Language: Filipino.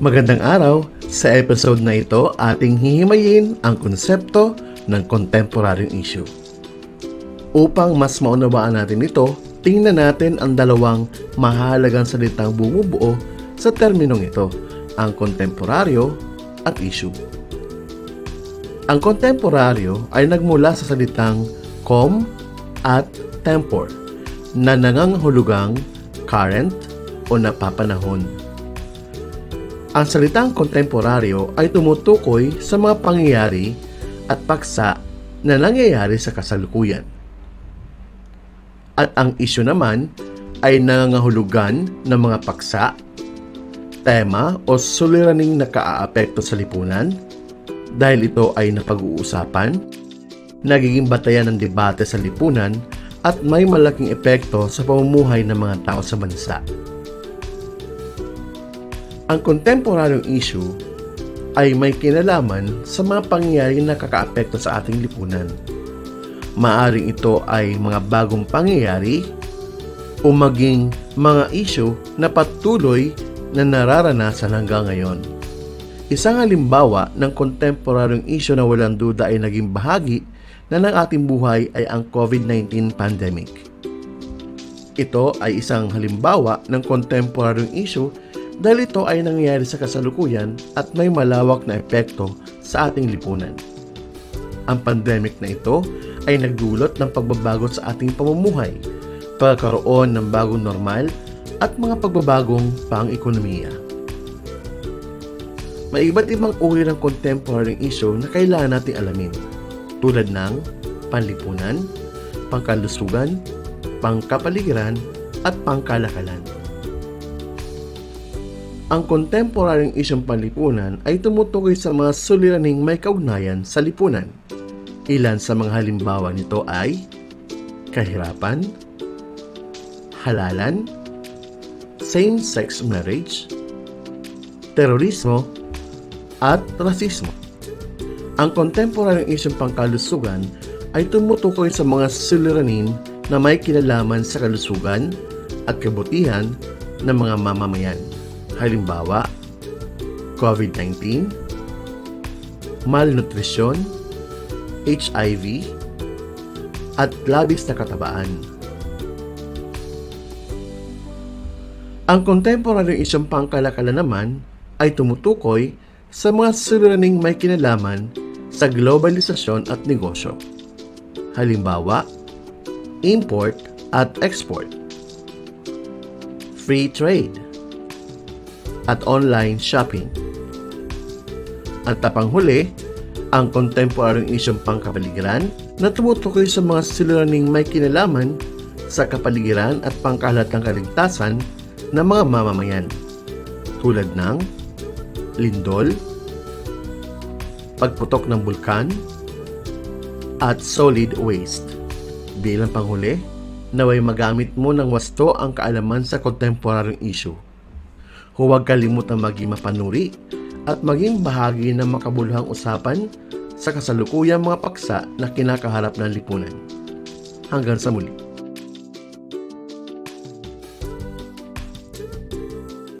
Magandang araw! Sa episode na ito, ating hihimayin ang konsepto ng contemporary issue. Upang mas maunawaan natin ito, tingnan natin ang dalawang mahalagang salitang bumubuo sa terminong ito, ang kontemporaryo at issue. Ang kontemporaryo ay nagmula sa salitang com at tempor na nangangahulugang current o napapanahon. Ang salitang kontemporaryo ay tumutukoy sa mga pangyayari at paksa na nangyayari sa kasalukuyan. At ang isyu naman ay nangangahulugan ng mga paksa, tema o suliraning nakaaapekto sa lipunan dahil ito ay napag-uusapan, nagiging batayan ng debate sa lipunan at may malaking epekto sa pamumuhay ng mga tao sa bansa. Ang kontemporaryong issue ay may kinalaman sa mga pangyayari na kakaapekto sa ating lipunan. Maaring ito ay mga bagong pangyayari o maging mga issue na patuloy na nararanasan hanggang ngayon. Isang halimbawa ng kontemporaryong issue na walang duda ay naging bahagi na ng ating buhay ay ang COVID-19 pandemic. Ito ay isang halimbawa ng kontemporaryong issue dahil ito ay nangyayari sa kasalukuyan at may malawak na epekto sa ating lipunan. Ang pandemic na ito ay nagdulot ng pagbabago sa ating pamumuhay, pagkaroon ng bagong normal at mga pagbabagong pang-ekonomiya. May iba't ibang uri ng contemporary issue na kailangan nating alamin, tulad ng panlipunan, pangkalusugan, pangkapaligiran, at pangkalakalan. Ang kontemporaryong isyong panlipunan ay tumutukoy sa mga suliraning may kaugnayan sa lipunan. Ilan sa mga halimbawa nito ay kahirapan, halalan, same-sex marriage, terorismo, at rasismo. Ang kontemporaryong isyong pangkalusugan ay tumutukoy sa mga suliranin na may kinalaman sa kalusugan at kabutihan ng mga mamamayan. Halimbawa, COVID-19, malnutrisyon, HIV, at labis na katabaan. Ang contemporary isyong pangkalakala naman ay tumutukoy sa mga suliraning may kinalaman sa globalisasyon at negosyo. Halimbawa, import at export, free trade, at online shopping. At tapanghuli, ang kontemporaryong isyong pangkapaligiran na tumutukoy sa mga suliraning may kinalaman sa kapaligiran at pangkalatang kaligtasan ng mga mamamayan tulad ng lindol, pagputok ng bulkan, at solid waste. Bilang panghuli, naway magamit mo ng wasto ang kaalaman sa kontemporaryong issue. Huwag kalimutang maging mapanuri at maging bahagi ng makabuluhang usapan sa kasalukuyang mga paksa na kinakaharap ng lipunan. Hanggang sa muli.